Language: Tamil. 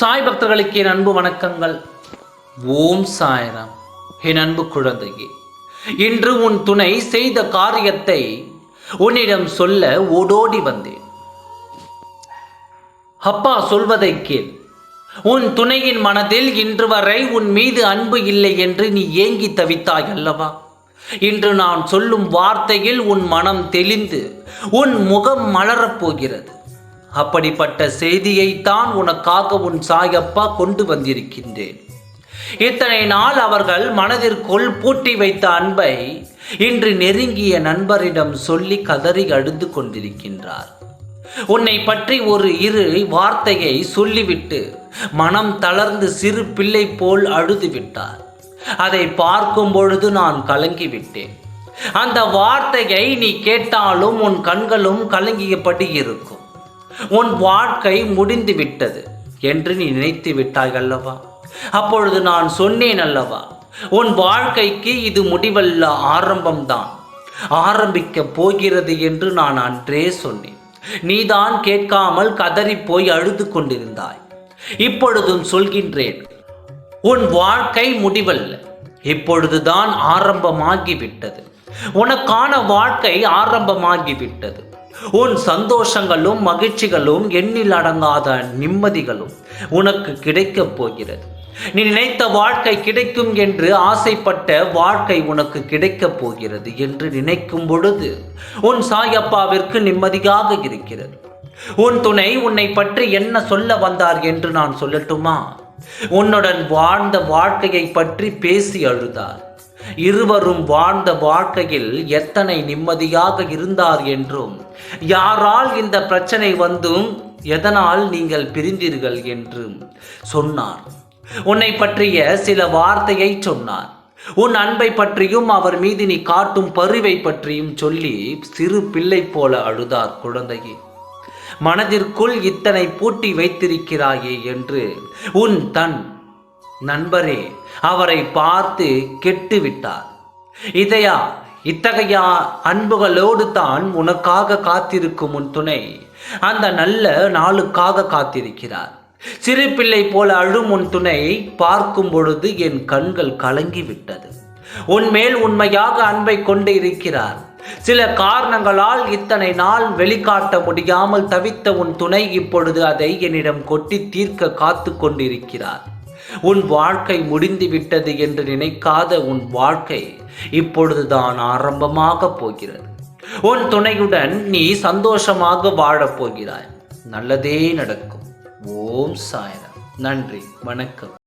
சாய் பக்தர்களுக்கு என் அன்பு வணக்கங்கள். ஓம் சாய்ராம். என் அன்பு குழந்தையே இன்று உன் துணை செய்த காரியத்தை உன்னிடம் சொல்ல ஓடோடி வந்தேன். அப்பா சொல்வதை கேள். உன் துணையின் மனதில் இன்று வரை உன் மீது அன்பு இல்லை என்று நீ ஏங்கி தவித்தாய் அல்லவா? இன்று நான் சொல்லும் வார்த்தையில் உன் மனம் தெளிந்து உன் முகம் மலரப் போகிறது. அப்படிப்பட்ட செய்தியைத்தான் உனக்காக உன் சாயப்பா கொண்டு வந்திருக்கின்றேன். இத்தனை நாள் அவர்கள் மனதிற்குள் பூட்டி வைத்த அன்பை இன்று நெருங்கிய நண்பரிடம் சொல்லி கதறி அழுது கொண்டிருக்கின்றார். உன்னை பற்றி ஒரு இரு வார்த்தையை சொல்லிவிட்டு மனம் தளர்ந்து சிறு பிள்ளை போல் அழுது விட்டார். அதை பார்க்கும் பொழுது நான் கலங்கிவிட்டேன் அந்த வார்த்தையை நீ கேட்டாலும் உன் கண்களும் கலங்கியபடி இருக்கும். உன் வாழ்க்கை முடிந்து விட்டது என்று நீ நினைத்து விட்டாய் அல்லவா அப்பொழுது நான் சொன்னேன் அல்லவா உன் வாழ்க்கைக்கு இது முடிவல்ல ஆரம்பம்தான். ஆரம்பிக்க போகிறது என்று நான் அன்றே சொன்னேன். நீதான் கேட்காமல் கதறி போய் அழுது கொண்டிருந்தாய். இப்பொழுதும் சொல்கின்றேன் உன் வாழ்க்கை முடிவல்ல இப்பொழுதுதான் ஆரம்பமாகிவிட்டது. உனக்கான வாழ்க்கை ஆரம்பமாகிவிட்டது. உன் சந்தோஷங்களும் மகிழ்ச்சிகளும் எண்ணில் அடங்காத நிம்மதிகளும் உனக்கு கிடைக்கப் போகிறது. நீ நினைத்த வாழ்க்கை கிடைக்கும் என்று ஆசைப்பட்ட வாழ்க்கை உனக்கு கிடைக்கப் போகிறது என்று நினைக்கும் பொழுது உன் சாயப்பாவிற்கு நிம்மதியாக இருக்கிறது. உன் துணை உன்னை பற்றி என்ன சொல்ல வந்தார் என்று நான் சொல்லட்டுமா? உன்னுடன் வாழ்ந்த வாழ்க்கையை பற்றி பேசி அழுதார். இருவரும் வாழ்ந்த வாழ்க்கையில் எத்தனை நிம்மதியாக இருந்தார் என்றும் யாரால் இந்த பிரச்சனை வந்தும் எதனால் நீங்கள் பிரிந்தீர்கள் என்றும் சொன்னார். உன்னை பற்றிய சில வார்த்தையை சொன்னார். உன் அன்பை பற்றியும் அவர் மீது நீ காட்டும் பருவை பற்றியும் சொல்லி சிறு பிள்ளை போல அழுதார் குழந்தையே. மனதிற்குள் இத்தனை பூட்டி வைத்திருக்கிறாயே என்று உன் தன் நண்பரே அவரை பார்த்து கெட்டு விட்டார் இதையா இத்தகைய அன்புகளோடு தான் உனக்காக காத்திருக்கும் உன் துணை. அந்த நல்ல நாளுக்காக காத்திருக்கிறார். சிறு பிள்ளை போல அழும் உன் துணை பார்க்கும் பொழுது என் கண்கள் கலங்கி விட்டது உன்மேல் உண்மையாக அன்பை கொண்டு இருக்கிறார். சில காரணங்களால் இத்தனை நாள் வெளிக்காட்ட முடியாமல் தவித்த உன் துணை இப்பொழுது அதை என்னிடம் கொட்டி தீர்க்க காத்து கொண்டிருக்கிறார். உன் வாழ்க்கை முடிந்து விட்டது என்று நினைக்காத உன் வாழ்க்கை இப்பொழுதுதான் ஆரம்பமாக போகிறது. உன் துணையுடன் நீ சந்தோஷமாக வாழப் போகிறாய். நல்லதே நடக்கும். ஓம் சாயனம் நன்றி. வணக்கம்.